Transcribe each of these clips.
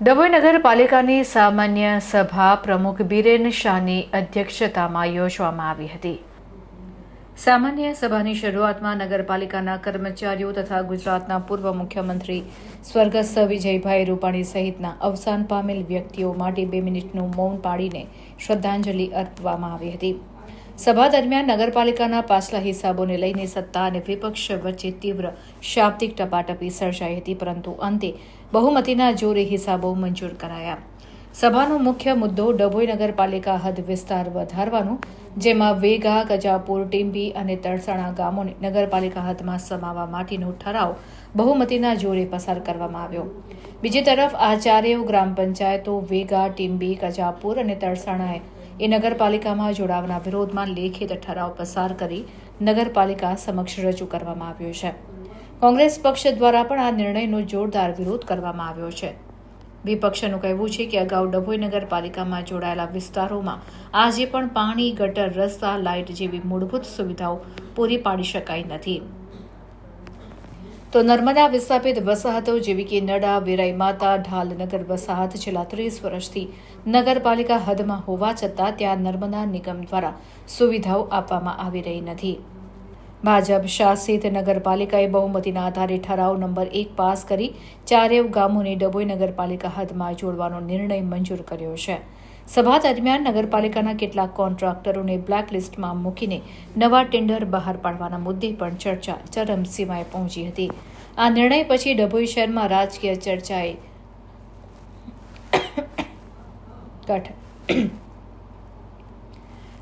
ડભોઈ નગરપાલિકાની સામાન્ય સભા પ્રમુખ બિરેન શાહની અધ્યક્ષતામાં યોજવામાં આવી હતી. સામાન્ય સભાની શરૂઆતમાં નગરપાલિકાના કર્મચારીઓ તથા ગુજરાતના પૂર્વ મુખ્યમંત્રી સ્વર્ગસ્થ વિજયભાઈ રૂપાણી સહિતના અવસાન પામેલ વ્યક્તિઓ માટે બે મિનિટનું મૌન પાડીને શ્રદ્ધાંજલિ અર્પવામાં આવી હતી. સભા દરમિયાન નગરપાલિકાના પાછલા હિસાબોને લઈને સત્તા અને વિપક્ષ વચ્ચે તીવ્ર શાબ્દિક ટપાટપી સર્જાઈ હતી, પરંતુ અંતે બહુમતીના જોરે હિસાબો મંજૂર કરાયા. સભાનો મુખ્ય મુદ્દો ડભોઈ નગરપાલિકા હદ વિસ્તાર વધારવાનો, જેમાં વેગા, ગજાપુર ટીમ્બી અને તરસાણા ગામોને નગરપાલિકા હદમાં સમાવવા માટેનો ઠરાવ બહુમતીના જોરે પસાર કરવામાં આવ્યો. બીજી તરફ આચાર્યો ગ્રામ પંચાયતો વેગા ટીમ્બી ગજાપુર અને તળસાણાએ એ નગરપાલિકામાં જોડાવાના વિરોધમાં લેખિત ઠરાવ પસાર કરી નગરપાલિકા સમક્ષ રજૂ કરવામાં આવ્યો છે. કોંગ્રેસ પક્ષ દ્વારા પણ આ નિર્ણયનો જોરદાર વિરોધ કરવામાં આવ્યો છે. વિપક્ષનું કહેવું છે કે અગાઉ ડભોઈ નગરપાલિકામાં જોડાયેલા વિસ્તારોમાં આજે પણ પાણી, ગટર, રસ્તા, લાઇટ જેવી મૂળભૂત સુવિધાઓ પૂરી પાડી શકાઈ નથી. તો નર્મદા વિસ્થાપિત વસાહતો જેવી કે નડા, વિરાઈ માતા ઢાલનગર વસાહત છેલ્લા ત્રીસ વર્ષથી નગરપાલિકા હદમાં હોવા છતાં ત્યાં નર્મદા નિગમ દ્વારા સુવિધાઓ આપવામાં આવી રહી નથી. ભાજપ શાસિત નગરપાલિકાએ બહુમતીના આધારે ઠરાવ નંબર એક પાસ કરી ચારેવ ગામોને ડભોઈ નગરપાલિકા હદમાં જોડવાનો નિર્ણય મંજૂર કર્યો છે. સભા દરમિયાન નગરપાલિકાના કેટલાક કોન્ટ્રાક્ટરોને બ્લેકલિસ્ટમાં મૂકીને નવા ટેન્ડર બહાર પાડવાના મુદ્દે પણ ચર્ચા ચરમસીમાએ પહોંચી હતી. આ નિર્ણય પછી ડભોઈ શહેરમાં રાજકીય ચર્ચાએ કઠ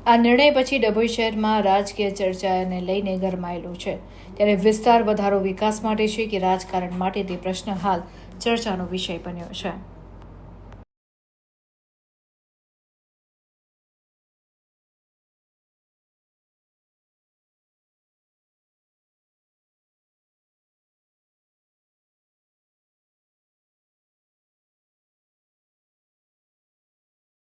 આ નિર્ણય પછી ડભોઈ શહેરમાં રાજકીય ચર્ચાને લઈને ગરમાયેલું છે. ત્યારે વિસ્તાર વધારો વિકાસ માટે છે કે રાજકારણ માટે તે પ્રશ્ન હાલ ચર્ચાનો વિષય બન્યો છે.